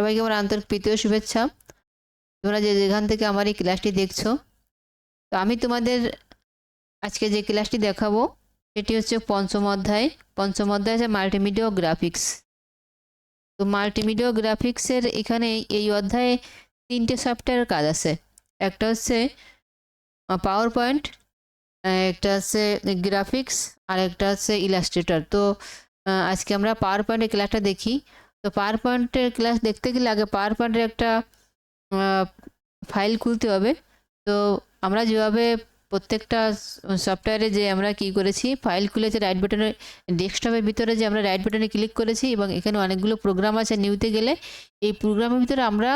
সবাইকে আমার আন্তরিক প্রীতীয় শুভেচ্ছা। তোমরা যে যেখান থেকে আমার এই ক্লাসটি দেখছ, তো আমি তোমাদের আজকে যে ক্লাসটি দেখাবো, সেটি হচ্ছে পঞ্চম অধ্যায়। পঞ্চম অধ্যায় আছে মাল্টিমিডিয়া গ্রাফিক্স তো মাল্টিমিডিয়া গ্রাফিক্সের এখানে এই অধ্যায়ে তিনটে সফটওয়্যার কাজ আছে। একটা হচ্ছে পাওয়ার পয়েন্ট একটা হচ্ছে গ্রাফিক্স আর একটা হচ্ছে ইলাস্ট্রেটর তো আজকে আমরা পাওয়ার পয়েন্টের ক্লাসটা দেখি। তো পাওয়ার পয়েন্টের ক্লাস দেখতে গেলে আগে পাওয়ার পয়েন্টের একটা ফাইল খুলতে হবে। তো আমরা যেভাবে প্রত্যেকটা সফটওয়্যারে যে আমরা কি করেছি ফাইল খুলেছে রাইট বাটনে ডেস্কটপের ভিতরে যে আমরা রাইট বাটনে ক্লিক করেছি এবং এখানে অনেকগুলো প্রোগ্রাম আছে নিউতে গেলে, এই প্রোগ্রামের ভিতরে আমরা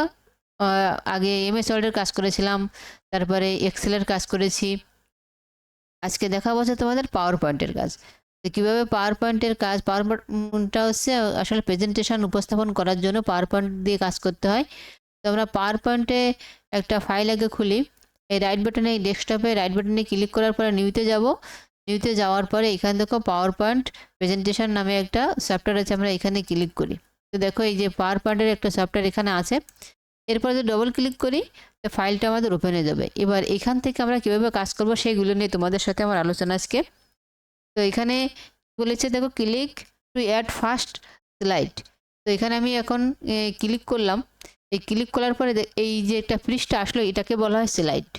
আগে এমএস ওয়ার্ডের কাজ করেছিলাম, তারপরে এক্সেলের কাজ করেছি। আজকে দেখাবো হচ্ছে তোমাদের পাওয়ার পয়েন্টের কাজ। তো কীভাবে পাওয়ার পয়েন্টের কাজ পাওয়ার পয়েন্টটা হচ্ছে আসলে প্রেজেন্টেশন উপস্থাপন করার জন্য পাওয়ার পয়েন্ট দিয়ে কাজ করতে হয়। তো আমরা পাওয়ার পয়েন্টে একটা ফাইল আগে খুলি। এই রাইট বাটনে এই ডেস্কটপে রাইট বাটনে ক্লিক করার পরে নিউতে যাব। নিউতে যাওয়ার পরে এখান থেকে পাওয়ার পয়েন্ট প্রেজেন্টেশন নামে একটা সফটওয়্যার আছে, আমরা এখানে ক্লিক করি। তো দেখো এই যে পাওয়ার পয়েন্টের একটা সফটওয়্যার এখানে আছে। এরপরে যদি ডবল ক্লিক করি, তো ফাইলটা আমাদের ওপেন হয়ে যাবে। এবার এখান থেকে আমরা কীভাবে কাজ করব সেইগুলো নিয়ে তোমাদের সাথে আমার আলোচনা আজকে। তো এখানে বলেছে দেখো click to add first slide তো এখানে আমি এখন ক্লিক করলাম। এই ক্লিক করার পরে এই যে একটা পৃষ্ঠা আসলো, এটাকে বলা হয় স্লাইড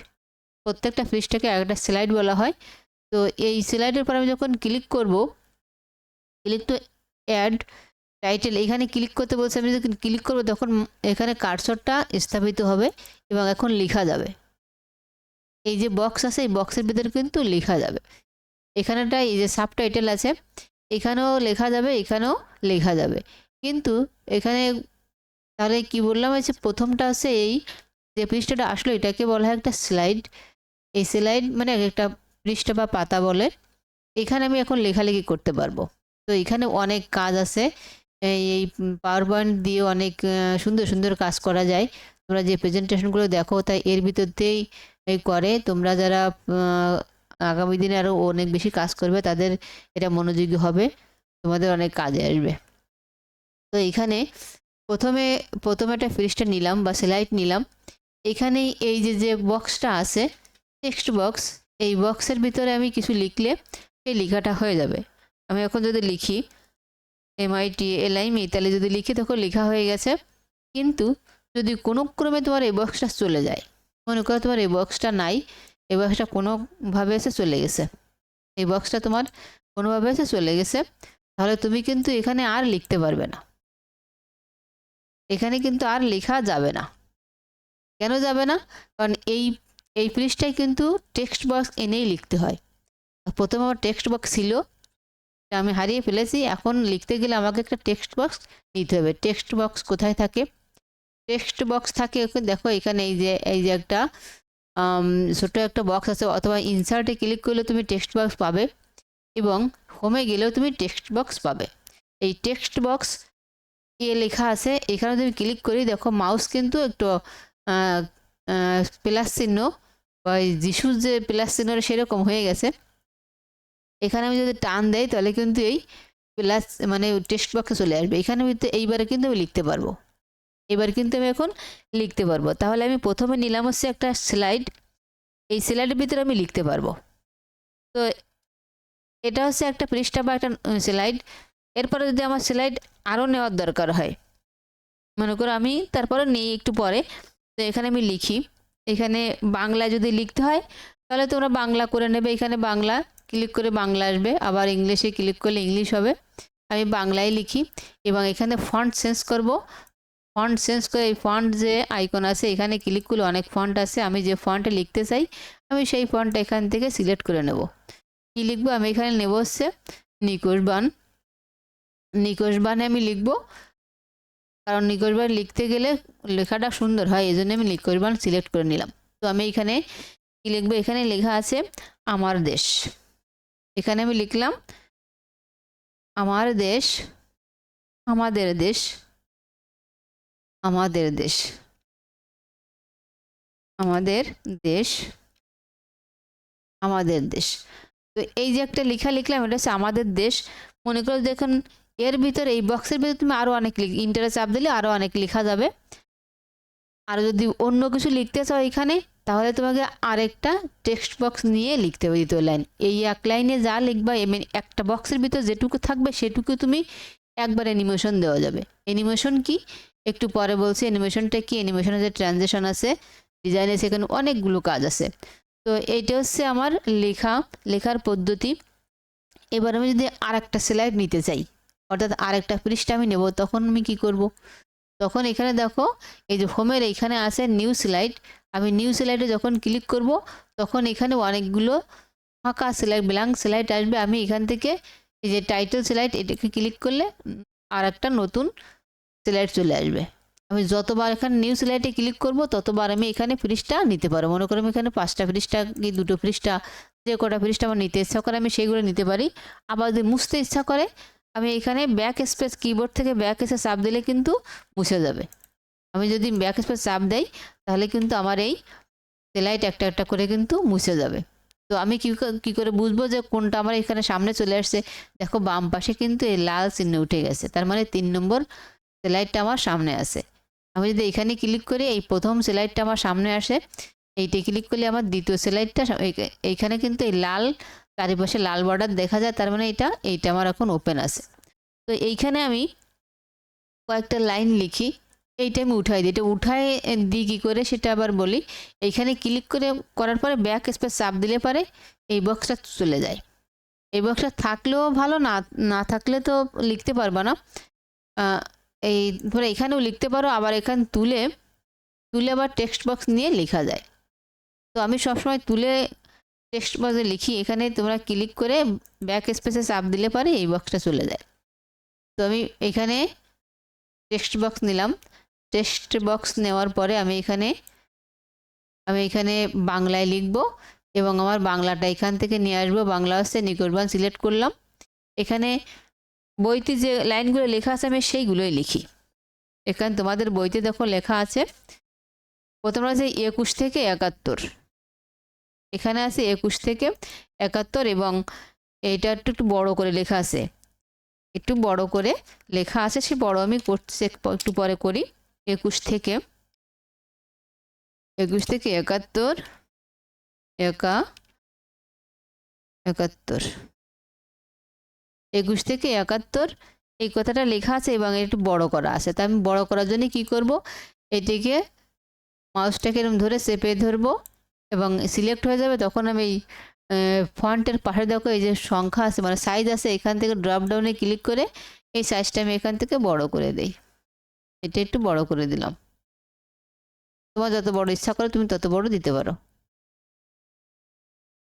প্রত্যেকটা পৃষ্ঠাকে একটা স্লাইড বলা হয়। তো এই স্লাইডের পর আমি যখন ক্লিক করব ক্লিক টু অ্যাড টাইটেল এখানে ক্লিক করতে বলছে, আমি যখন ক্লিক করব, তখন এখানে কার্সরটা স্থাপিত হবে এবং এখন লেখা যাবে। এই যে বক্স আছে, এই বক্সের ভিতরে কিন্তু লেখা যাবে। এখানেটা এই যে সাব টাইটেল আছে, এখানেও লেখা যাবে, এখানেও লেখা যাবে। কিন্তু এখানে তাহলে কি বললাম হচ্ছে প্রথমটা হচ্ছে এই যে পৃষ্ঠাটা আসলো, এটাকে বলা হয় একটা স্লাইড এই স্লাইড মানে একটা পৃষ্ঠা বা পাতা বলে। এখানে আমি এখন লেখালেখি করতে পারব। তো এখানে অনেক কাজ আছে। এই পাওয়ার পয়েন্ট দিয়ে অনেক সুন্দর সুন্দর কাজ করা যায়। তোমরা যে প্রেজেন্টেশনগুলো দেখো তাই এর ভিতরতেই এই করে। তোমরা যারা আগামী দিনে আরও অনেক বেশি কাজ করবে, তাদের এটা মনোযোগী হবে, তোমাদের অনেক কাজে আসবে। তো এখানে প্রথমে প্রথমে একটা ফ্রিজটা নিলাম বা স্লাইড নিলাম। এখানে এই যে যে বক্সটা আছে, টেক্সট বক্স, এই বক্সের ভিতরে আমি কিছু লিখলে সেই লেখাটা হয়ে যাবে। আমি এখন যদি লিখি এমআইটি এলআইমি তাহলে যদি লিখি, তখন লেখা হয়ে গেছে, কিন্তু যদি কোনো ক্রমে তোমার এই বক্সটা চলে যায়, মনে করো তোমার এই বক্সটা নাই এই বক্সটা কোনোভাবে এসে চলে গেছে। এই বক্সটা তোমার কোনোভাবে এসে চলে গেছে, তাহলে তুমি কিন্তু এখানে আর লিখতে পারবে না। এখানে কিন্তু আর লেখা যাবে না। কেন যাবে না? কারণ এই এই পৃষ্ঠায় কিন্তু টেক্সট বক্স এনেই লিখতে হয়। প্রথমে আমার টেক্সট বক্স ছিল আমি হারিয়ে ফেলেছি, এখন লিখতে গেলে আমাকে একটা টেক্সট বক্স নিতে হবে। টেক্সট বক্স কোথায় থাকে? টেক্সট বক্স থাকে, দেখো এখানে এই যে এই যে একটা ছোট একটা বক্স আছে, অথবা ইনসার্টে ক্লিক করলে তুমি টেক্সট বক্স পাবে এবং হোমে গেলেও তুমি টেক্সট বক্স পাবে। এই টেক্সট বক্স এ লেখা আছে, এখানে তুমি ক্লিক করি, দেখো মাউস কিন্তু একটু প্লাস চিহ্ন, বা যিশুর যে প্লাস চিহ্নটা সেরকম হয়ে গেছে। এখানে আমি যদি টান দেই, তাহলে কিন্তু এই প্লাস মানে টেক্সট বক্সে চলে আসবে। এখানে এইবারে কিন্তু আমি লিখতে পারব। এবার কিন্তু আমি এখন লিখতে পারব। তাহলে আমি প্রথমে নিলাম হচ্ছে একটা স্লাইড এই স্লাইডের ভিতরে আমি লিখতে পারব। তো এটা হচ্ছে একটা পৃষ্ঠা বা একটা স্লাইড এরপরে যদি আমার স্লাইড আরও নেওয়ার দরকার হয়, মনে করো আমি তারপরে নিই একটু পরে, তো এখানে আমি লিখি। এখানে বাংলা যদি লিখতে হয়, তাহলে তোমরা বাংলা করে নেবে। এখানে বাংলা ক্লিক করে বাংলা আসবে। আবার ইংলিশে ক্লিক করলে ইংলিশ হবে। আমি বাংলায় লিখি এবং এখানে ফন্ট চেঞ্জ করব। ফন্ট চেঞ্জ করে এই ফন্ট যে আইকন আছে, এখানে ক্লিক করলে অনেক ফন্ট আছে আমি যে ফন্টে লিখতে চাই, আমি সেই ফন্টটা এখান থেকে সিলেক্ট করে নেব। কী লিখব? আমি এখানে নেব হচ্ছে নিকোষ বান। নিকোষ বানে আমি লিখব। কারণ নিকোষ বান লিখতে গেলে লেখাটা সুন্দর হয় এই জন্য আমি নিকোষ বান সিলেক্ট করে নিলাম। তো আমি এখানে কী লিখব? এখানে লেখা আছে আমার দেশ। এখানে আমি লিখলাম, আমার দেশ, আমাদের দেশ। আমাদের দেশ। আমাদের দেশ। আমাদের দেশ। তো এই যে একটা লেখা লিখলাম, এটা হচ্ছে আমাদের দেশ। মনে করো দেখুন, এর ভিতরে, এই বক্সের ভিতরে তুমি আরও অনেক ইন্টারে চাপ দিলে আরও অনেক লেখা যাবে। আর যদি অন্য কিছু লিখতে চাও এখানে, তাহলে তোমাকে আরেকটা টেক্সট বক্স নিয়ে লিখতে হবে, দ্বিতীয় লাইন এই এক লাইনে যা লিখবা এমনি একটা বক্সের ভিতর যেটুকু থাকবে, সেটুকু তুমি একবার অ্যানিমেশন দেওয়া যাবে। অ্যানিমেশন কি? একটু পরে বলছি অ্যানিমেশনটা কি? অ্যানিমেশনের যে ট্রানজেকশন আছে ডিজাইনে সেখানে অনেকগুলো কাজ আছে। তো এইটা হচ্ছে আমার লেখা, লেখার পদ্ধতি। এবার আমি যদি আর একটা স্লাইড নিতে চাই, অর্থাৎ আরেকটা পৃষ্ঠা আমি নেব, তখন আমি কি করব? তখন এখানে দেখো, এই যে হোমের এইখানে আছে নিউ স্লাইড আমি নিউ স্লাইডে যখন ক্লিক করব, তখন এখানে অনেকগুলো ফাঁকা স্লাইড ব্ল্যাঙ্ক স্লাইড আসবে। আমি এখান থেকে এই যে টাইটেল স্লাইড এটাকে ক্লিক করলে আর একটা নতুন স্লাইড চলে আসবে। আমি যতবার এখানে নিউ স্লাইডে ক্লিক করব, ততবার আমি এখানে ফ্রিজটা নিতে পারব। মনে করো আমি এখানে পাঁচটা ফ্রিজটা কি, দুটো ফ্রিজটা যে কটা ফ্রিজটা আমার নিতে ইচ্ছা করে, আমি সেইগুলো নিতে পারি। আবার যদি মুছতে ইচ্ছা করে, আমি এখানে ব্যাক স্পেস কিবোর্ড থেকে ব্যাক এসে চাপ দিলে কিন্তু মুছে যাবে। আমি যদি ব্যাক স্পেস চাপ দেই, তাহলে কিন্তু আমার এই সেলাইট একটা একটা করে কিন্তু মুছে যাবে। তো আমি কী কী করে বুঝব যে কোনটা আমার এখানে সামনে চলে আসছে? দেখো বাম পাশে কিন্তু এই লাল চিহ্ন উঠে গেছে। তার মানে তিন নম্বর সেলাইটটা আমার সামনে আছে। আমি যদি এখানে ক্লিক করি, এই প্রথম সেলাইটটা আমার সামনে আসে। এইটা ক্লিক করলে আমার দ্বিতীয় সেলাইটটা এইখানে কিন্তু এই লাল চারিপাশে লাল বর্ডার দেখা যায়। তার মানে এটা, এইটা আমার এখন ওপেন আছে। তো এইখানে আমি কয়েকটা লাইন লিখি। এইটা আমি উঠাই দিই। এটা উঠায় দিই কী করে সেটা আবার বলি। এইখানে ক্লিক করে, করার পরে ব্যাক স্পেস চাপ দিলে পারে এই বক্সটা চলে যায়। এই বক্সটা থাকলেও ভালো, না না থাকলে তো লিখতে পারবা না। এই ধরো এখানেও লিখতে পারো, আবার এখানে তুলে তুলে আবার টেক্সট বক্স নিয়ে লেখা যায়। তো আমি সবসময় তুলে টেক্সট বক্সে লিখি। এখানে তোমরা ক্লিক করে ব্যাক স্পেসে চাপ দিলে পারে এই বক্সটা চলে যায়। তো আমি এখানে টেক্সট বক্স নিলাম। টেক্সট বক্স নেওয়ার পরে আমি এখানে আমি এখানে বাংলায় লিখব এবং আমার বাংলাটা এখান থেকে নিয়ে আসব। বাংলা হচ্ছে নিকটবান সিলেক্ট করলাম। এখানে বইতে যে লাইনগুলো লেখা আছে আমি সেইগুলোই লিখি। এখানে তোমাদের বইতে দেখো লেখা আছে, প্রথমে আছে একুশ থেকে একাত্তর। এখানে আছে একুশ থেকে একাত্তর এবং এইটা একটু একটু বড় করে লেখা আছে। একটু বড় করে লেখা আছে, সে বড় আমি করছি, একটু পরে করি। একুশ থেকে একুশ থেকে একাত্তর, একা, একাত্তর। একুশ থেকে একাত্তর, এই কথাটা লেখা আছে এবং একটু বড় করা আছে। তা আমি বড় করার জন্য কি করব? এটিকে মাউসটাকে এরকম ধরে চেপে ধরবো এবং সিলেক্ট হয়ে যাবে। তখন আমি ফন্টের পাশে দেখো এই যে সংখ্যা আছে মানে সাইজ আছে, এখান থেকে ড্রপ ডাউনে ক্লিক করে এই সাইজটা আমি এখান থেকে বড় করে দেই। এটা একটু বড় করে দিলাম। তোমার যত বড় ইচ্ছা করে তুমি তত বড় দিতে পারো।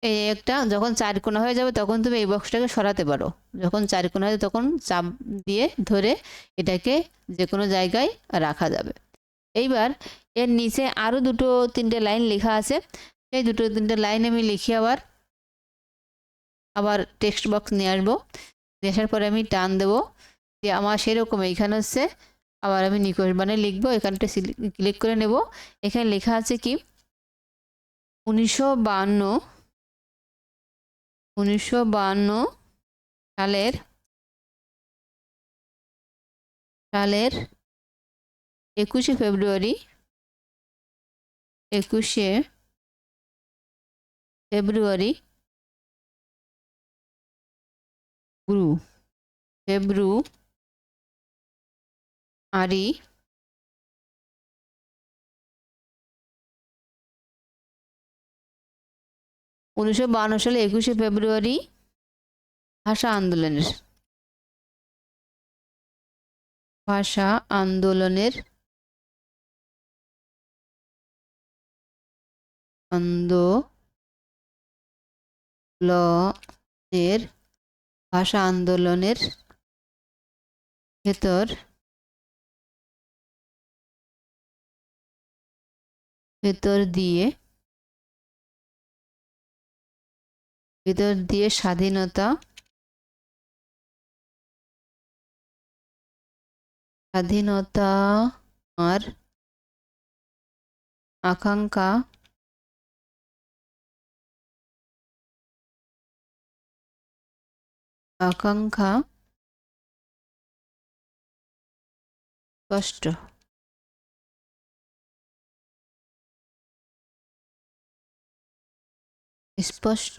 এই একটা, যখন চারকোনা হয়ে যাবে তখন তুমি এই বক্সটাকে সরাতে পারো। যখন চারকোনা হয়ে তখন চাপ দিয়ে ধরে এটাকে যে কোনো জায়গায় রাখা যাবে। এইবার এর নিচে আরও দুটো, তিনটে লাইন লেখা আছে। সেই দুটো, তিনটে লাইন আমি লিখি আবার আবার টেক্সট বক্স নিয়ে আসব। নিয়ে আসার পরে আমি টান দেবো যে আমার সেরকম এইখানে হচ্ছে আবার আমি নিকোষ মানে লিখব, এখানটা ক্লিক করে নেব। এখানে লেখা আছে কি? উনিশশো বান্ন উনিশশো বান্ন সালের সালের একুশে ফেব্রুয়ারি একুশে ফেব্রুয়ারি ব্রু ফেব্রু আরি? উনিশশো বান্ন সালে একুশে ফেব্রুয়ারি ভাষা আন্দোলনের ভাষা আন্দোলনের আন্দোলনের ভাষা আন্দোলনের ভেতর ভেতর দিয়ে ভেতর দিয়ে স্বাধীনতা স্বাধীনতা আর আকাঙ্ক্ষা আকাঙ্ক্ষা স্পষ্ট স্পষ্ট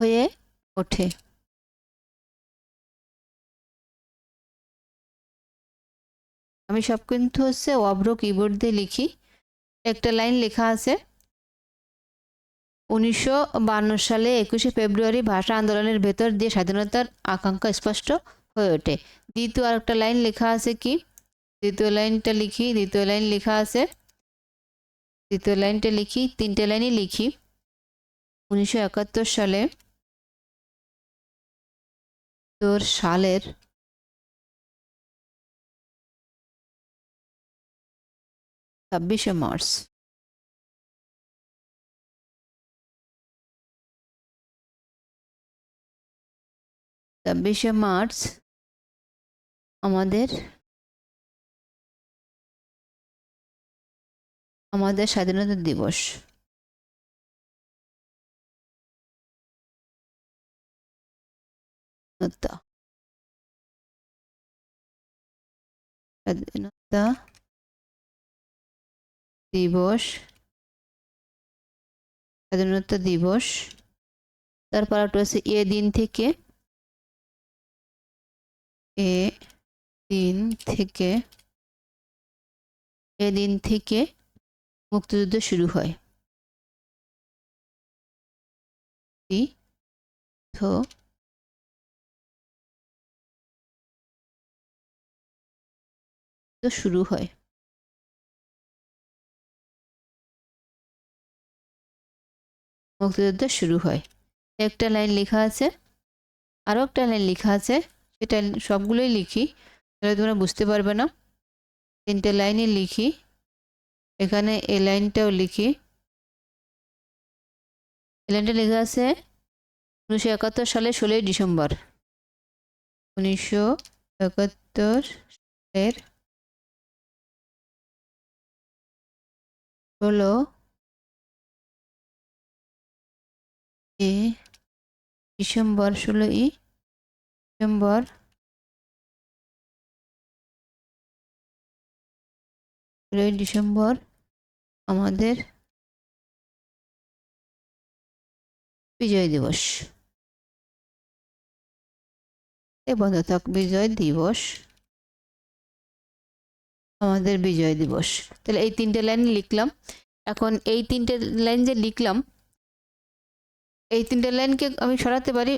হয়ে ওঠে। আমি সব কিন্তু হচ্ছে অভ্র কিবোর্ড দিয়ে লিখি। একটা লাইন লেখা আছে। উনিশশো সালে একুশে ফেব্রুয়ারি ভাষা আন্দোলনের ভেতর দিয়ে স্বাধীনতার আকাঙ্ক্ষা স্পষ্ট হয়ে ওঠে। দ্বিতীয় আরেকটা লাইন লেখা আছে কি? দ্বিতীয় লাইনটা লিখি। দ্বিতীয় লাইন লেখা আছে দ্বিতীয় লাইনটা লিখি, তিনটে লাইনই লিখি। উনিশশো একাত্তর সালে তোর সালের ছাব্বিশে মার্চ। ছাব্বিশে মার্চ আমাদের আমাদের স্বাধীনতা দিবস। স্বাধীনতা। দিবস। স্বাধীনতা দিবস। তারপর একটা হচ্ছে এ দিন থেকে এ দিন থেকে এ দিন থেকে মুক্তিযুদ্ধ শুরু হয় শুরু হয় মুক্তিযুদ্ধ শুরু হয় একটা লাইন লেখা আছে আরও একটা লাইন লেখা আছে সেটা সবগুলোই লিখি তাহলে তোমরা বুঝতে পারবে না তিনটে লাইনে লিখি এখানে এই লাইনটাও লিখি। এই লাইনটা লেখা আছে, উনিশশো একাত্তর সালে ষোলোই ডিসেম্বর। উনিশশো একাত্তর সালের ষোলো এ ডিসেম্বর, ষোলোই ডিসেম্বর ষোলোই ডিসেম্বর আমাদের বিজয় দিবস। এ বন্ধ থাক, বিজয় দিবস। আমাদের বিজয় দিবস। তাহলে এই তিনটে লাইন লিখলাম। এখন এই তিনটে লাইন যে লিখলাম, এই তিনটে লাইনকে আমি সরাতে পারি?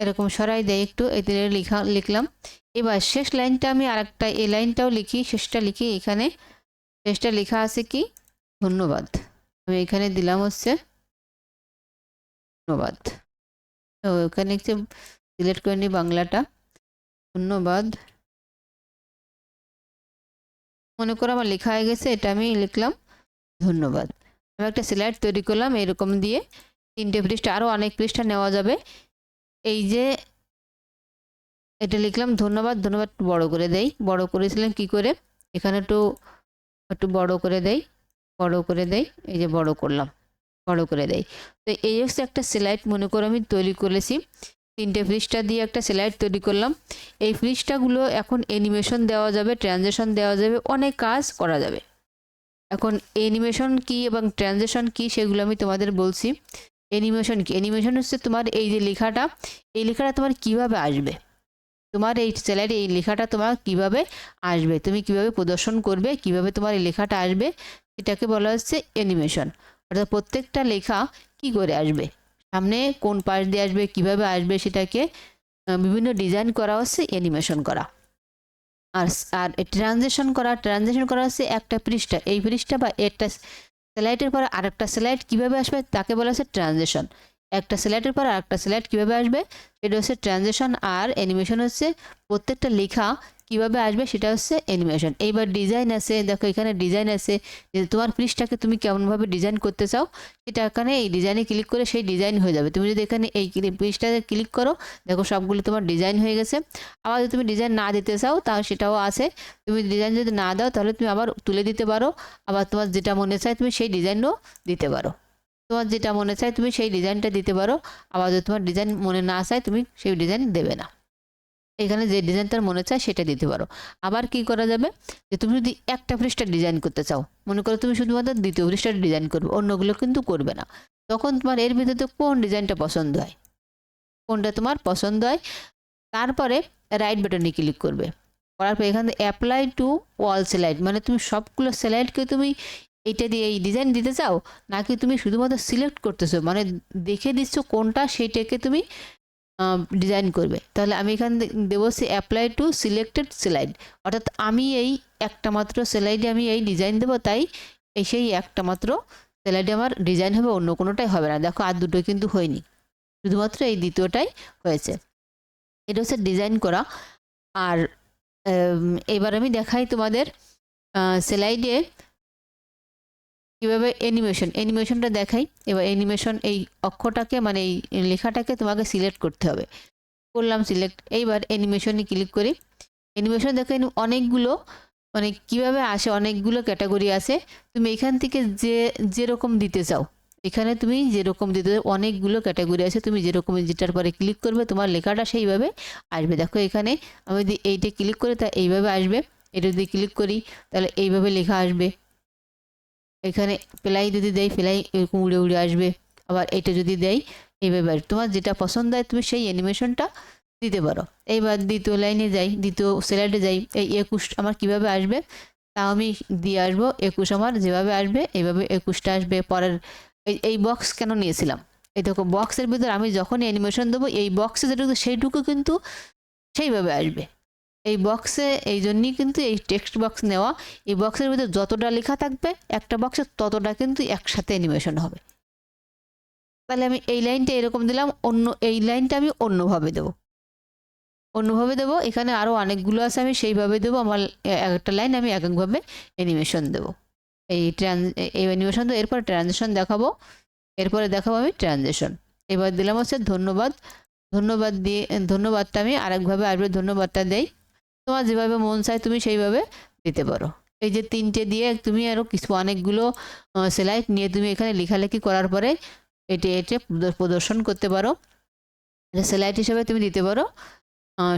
এরকম সরাই দেয় একটু, এই তিনটে লিখা, লিখলাম। এবার শেষ লাইনটা আমি আরেকটা, এই লাইনটাও লিখি, শেষটা লিখি এখানে। শেষটা লেখা আছে কি? ধন্যবাদ। আমি এখানে দিলাম হচ্ছে ধন্যবাদ। তো এখানে একটু সিলেক্ট করে নিই বাংলাটা। ধন্যবাদ। মনে করো আমার লেখা হয়ে গেছে, এটা আমি লিখলাম, ধন্যবাদ। আমি একটা স্লাইড তৈরি করলাম এরকম দিয়ে। তিনটে পৃষ্ঠা আরও অনেক পৃষ্ঠা নেওয়া যাবে। এই যে এটা লিখলাম, ধন্যবাদ ধন্যবাদ বড় করে দেই। বড় করেছিলাম কি করে? এখানে একটু একটু বড় করে দেই, বড় করে দেই, এই যে বড় করলাম, বড় করে দেই। তো এই হচ্ছে একটা স্লাইড মনে করে আমি তৈরি করেছি। তিনটে পৃষ্ঠা দিয়ে একটা স্লাইড তৈরি করলাম। এই পৃষ্ঠাগুলো এখন অ্যানিমেশন দেওয়া যাবে ট্রানজেকশন দেওয়া যাবে, অনেক কাজ করা যাবে। এখন অ্যানিমেশন কি এবং ট্রানজেকশন কি সেগুলো আমি তোমাদের বলছি। অ্যানিমেশন কি? অ্যানিমেশন হচ্ছে তোমার এই যে লেখাটা, এই লেখাটা তোমার কীভাবে আসবে? তোমার এই স্যালারি এই লেখাটা তোমার কীভাবে আসবে? তুমি কীভাবে প্রদর্শন করবে? কীভাবে তোমার এই লেখাটা আসবে? এটাকে বলা হচ্ছে অ্যানিমেশন অর্থাৎ প্রত্যেকটা লেখা কি করে আসবে? সামনে কোন পাশ দিয়ে আসবে? কীভাবে আসবে? সেটাকে বিভিন্ন ডিজাইন করা হচ্ছে অ্যানিমেশন করা। আর আর ট্রানজেকশন করা ট্রানজেকশন করা হচ্ছে একটা পৃষ্ঠা। এই পৃষ্ঠা বা একটা স্লাইডের পর আরেকটা স্যালাইট কীভাবে আসবে? তাকে বলা হচ্ছে ট্রানজেকশন একটা স্লাইডের পর আরেকটা স্লাইড কীভাবে আসবে? সেটা হচ্ছে ট্রানজেকশন আর অ্যানিমেশন হচ্ছে। প্রত্যেকটা লেখা কীভাবে আসবে সেটা হচ্ছে অ্যানিমেশন এইবার ডিজাইন আছে, দেখো এখানে ডিজাইন আছে। যে তোমার পৃষ্ঠাকে তুমি কেমনভাবে ডিজাইন করতে চাও, সেটা এখানে এই ডিজাইনে ক্লিক করে সেই ডিজাইন হয়ে যাবে। তুমি যদি এখানে এই পৃষ্ঠাতে ক্লিক করো, দেখো সবগুলো তোমার ডিজাইন হয়ে গেছে। আবার যদি তুমি ডিজাইন না দিতে চাও তাহলে সেটাও আছে। তুমি ডিজাইন যদি না দাও, তাহলে তুমি আবার তুলে দিতে পারো। আবার তোমার যেটা মনে চায়, তুমি সেই ডিজাইনও দিতে পারো। তোমার যেটা মনে চায় তুমি সেই ডিজাইনটা দিতে পারো। আবার যদি তোমার ডিজাইন মনে না চায় তুমি সেই ডিজাইন দেবে না। এখানে যে ডিজাইনটার মনে চায় সেটা দিতে পারো। আবার কি করা যাবে? যে তুমি যদি একটা পৃষ্ঠা ডিজাইন করতে চাও, মনে করো তুমি শুধুমাত্র দ্বিতীয় পৃষ্ঠাটা ডিজাইন করবে, অন্যগুলো কিন্তু করবে না। তখন তোমার এর ভিতরে কোন ডিজাইনটা পছন্দ হয়? কোনটা তোমার পছন্দ হয়? তারপরে রাইট বাটনে ক্লিক করবে। করার পর এখান অ্যাপ্লাই টু ওয়াল স্লাইড মানে তুমি সবগুলো স্লাইডকে তুমি এইটা দিয়ে এই ডিজাইন দিতে চাও? নাকি তুমি শুধুমাত্র সিলেক্ট করতেছো? মানে দেখে দিচ্ছ কোনটা সেইটাকে তুমি ডিজাইন করবে। তাহলে আমি এখান দেবো সে অ্যাপ্লাই টু সিলেক্টেড স্লাইড অর্থাৎ আমি এই একটা মাত্র স্লাইডে আমি এই ডিজাইন দেবো, তাই এই সেই একটা মাত্র স্লাইডে আমার ডিজাইন হবে, অন্য কোনোটাই হবে না। দেখো, আর দুটো কিন্তু হয়নি। শুধুমাত্র এই দ্বিতীয়টাই হয়েছে। এটা হচ্ছে ডিজাইন করা। আর এবার আমি দেখাই তোমাদের স্লাইডে কীভাবে অ্যানিমেশন অ্যানিমেশনটা দেখাই, এবার অ্যানিমেশন এই অক্ষটাকে মানে এই লেখাটাকে তোমাকে সিলেক্ট করতে হবে। করলাম সিলেক্ট এইবার অ্যানিমেশনে ক্লিক করি। অ্যানিমেশন দেখো অনেকগুলো মানে কীভাবে আসে, অনেকগুলো ক্যাটাগরি আছে তুমি এখান থেকে যে, যেরকম দিতে চাও, এখানে তুমি যেরকম দিতে অনেকগুলো ক্যাটাগরি আছে তুমি যেরকম যেটার পরে ক্লিক করবে, তোমার লেখাটা সেইভাবে আসবে। দেখো এখানে আমি যদি এইটা ক্লিক করি, তা এইভাবে আসবে। এটা যদি ক্লিক করি, তাহলে এইভাবে লেখা আসবে। এখানে প্লাই যদি দেয় প্লাই এরকম উড়ে উড়ে আসবে। আবার এটা যদি দেয়, এইভাবে তোমার যেটা পছন্দ হয় তুমি সেই অ্যানিমেশনটা দিতে পারো। এইবার দ্বিতীয় লাইনে যাই, দ্বিতীয় স্লাইডে যাই। এই একুশ আমার কীভাবে আসবে? তা আমি দিয়ে আসব। একুশ আমার যেভাবে আসবে, এইভাবে একুশটা আসবে। পরের এই এই বক্স কেন নিয়েছিলাম? এই দেখো বক্সের ভিতর আমি যখনই অ্যানিমেশন দেবো, এই বক্সে যেটুকু, সেইটুকু কিন্তু সেইভাবে আসবে। এই বক্সে এই জন্যই কিন্তু এই টেক্সট বক্স নেওয়া, এই বক্সের ভিতরে যতটা লেখা থাকবে, একটা বক্সে ততটা কিন্তু একসাথে অ্যানিমেশন হবে। তাহলে আমি এই লাইনটা এরকম দিলাম, অন্য এই লাইনটা আমি অন্যভাবে দেবো। অন্যভাবে দেবো, এখানে আরও অনেকগুলো আছে, আমি সেইভাবে দেবো, আমার একটা লাইন আমি এক একভাবে অ্যানিমেশন দেবো। এই ট্রান এই অ্যানিমেশন তো এরপর ট্রানজেকশন দেখাবো, এরপরে দেখাবো আমি ট্রানজেকশন এবার দিলাম হচ্ছে ধন্যবাদ ধন্যবাদ দিয়ে, ধন্যবাদটা আমি আরেকভাবে আসবে ধন্যবাদটা দেই। তোমার যেভাবে মন চায় তুমি সেইভাবে দিতে পারো। এই যে তিনটে দিয়ে তুমি আরও কিছু অনেকগুলো সেলাইট নিয়ে তুমি এখানে লেখালেখি করার পরে এটি এটি প্রদর্শন করতে পারো। সেলাইট হিসেবে তুমি দিতে পারো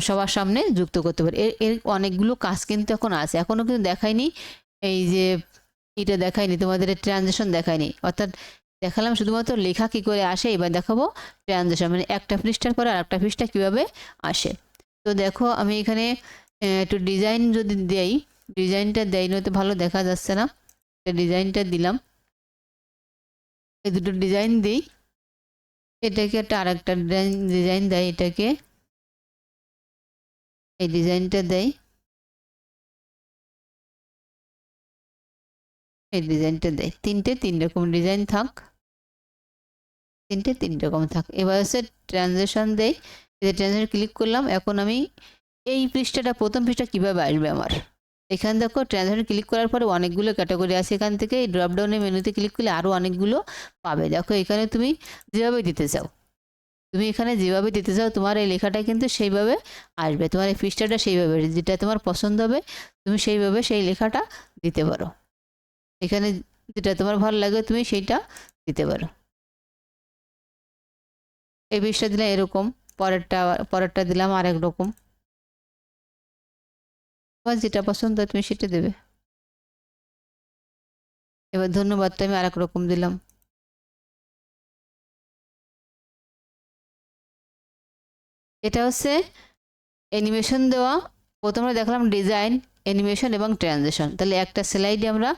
সবার সামনে যুক্ত করতে পারো। এর এর অনেকগুলো কাজ কিন্তু এখন আছে। এখনও কিন্তু দেখায়নি এই যে এটা দেখায়নি তোমাদের ট্রানজেকশন দেখায়নি অর্থাৎ দেখালাম শুধুমাত্র লেখা কি করে আসে, এবার দেখাবো ট্রানজেকশন মানে একটা পৃষ্ঠার পরে আর একটা পৃষ্ঠা কীভাবে আসে। তো দেখো আমি এখানে একটু ডিজাইন যদি দেই ডিজাইনটা দেয়, নয়তো ভালো দেখা যাচ্ছে না। ডিজাইনটা দিলাম। এই দুটো ডিজাইন দিই। এটাকে একটা আর একটা ডিজাইন দেয় এটাকে। এই ডিজাইনটা দেয়। এই ডিজাইনটা দেয়। তিনটে তিন রকম ডিজাইন থাক। তিনটে তিন রকম থাক। এবার হচ্ছে ট্রানজেকশন দেয় ট্রানজেকশন ক্লিক করলাম। এখন আমি এই পৃষ্ঠাটা, প্রথম পৃষ্ঠা কীভাবে আসবে আমার? এখানে দেখো ট্রানজেকশন ক্লিক করার পরে অনেকগুলো ক্যাটাগরি আছে এখান থেকে। এই ড্রপডাউনের মেনুতে ক্লিক করলে আরও অনেকগুলো পাবে। দেখো, এখানে তুমি যেভাবে দিতে চাও, তুমি এখানে যেভাবে দিতে চাও, তোমার এই লেখাটা কিন্তু সেইভাবে আসবে। তোমার এই পৃষ্ঠাটা সেইভাবে, যেটা তোমার পছন্দ হবে, তুমি সেইভাবে সেই লেখাটা দিতে পারো। এখানে যেটা তোমার ভালো লাগে তুমি সেইটা দিতে পারো। এই পৃষ্ঠা দিলাম এরকম, পরেরটা পরেরটা দিলাম আরেক রকম। তোমার যেটা পছন্দ তুমি সেটা দেবে। এবার ধন্যবাদটা আমি আরেক রকম দিলাম। এটা হচ্ছে অ্যানিমেশন দেওয়া। প্রথমে দেখলাম ডিজাইন অ্যানিমেশন এবং ট্রানজেকশন তাহলে একটা স্লাইডে আমরা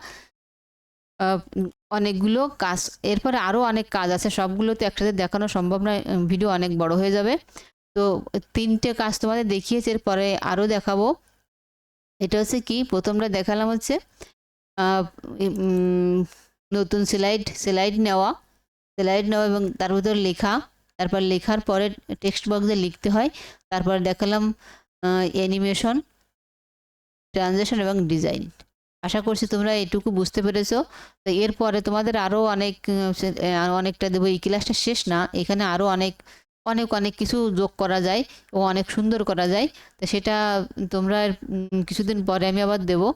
অনেকগুলো কাজ, এরপরে আরও অনেক কাজ আছে। সবগুলো তো একসাথে দেখানো সম্ভব নয় ভিডিও অনেক বড় হয়ে যাবে। তো তিনটে কাজ তোমাদের দেখিয়েছি, এরপরে আরও দেখাবো। এটা হচ্ছে কি? প্রথমটা দেখালাম হচ্ছে নতুন স্লাইড স্লাইড নেওয়া। স্লাইড নেওয়া এবং তার ভিতর লেখা। তারপর লেখার পরে টেক্সট বক্সে লিখতে হয়। তারপর দেখালাম অ্যানিমেশন ট্রানজেকশন এবং ডিজাইন আশা করছি তোমরা এটুকু বুঝতে পেরেছ। তো এরপরে তোমাদের আরও অনেক অনেকটা দেবো। এই ক্লাসটা শেষ না। এখানে আরও অনেক অনেক অনেক কিছু যোগ করা যায় ও অনেক সুন্দর করা যায়। তো সেটা তোমরা কিছুদিন পরে আমি আবার দেবো।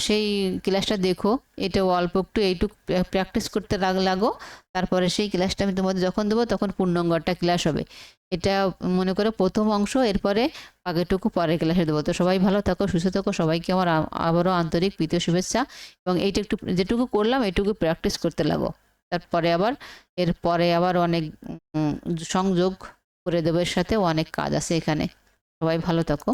সেই ক্লাসটা দেখো। এটা অল্প একটু এইটুকু প্র্যাকটিস করতে লাগ- লাগো। তারপরে সেই ক্লাসটা আমি তোমাদের যখন দেবো, তখন পূর্ণাঙ্গ একটা ক্লাস হবে। এটা মনে করো প্রথম অংশ, এরপরে আগেরটুকু পরের ক্লাসে দেবো। তো সবাই ভালো থাকো, সুস্থ থাকো। সবাইকে আমার আবারও আন্তরিক প্রীতি শুভেচ্ছা। এবং এইটা একটু, যেটুকু করলাম, এইটুকু প্র্যাকটিস করতে লাগো। তারপরে আবার, এরপরে আবার অনেক সংযোগ করে দেবের সাথে অনেক কাজ আছে এখানে। সবাই ভালো থাকো।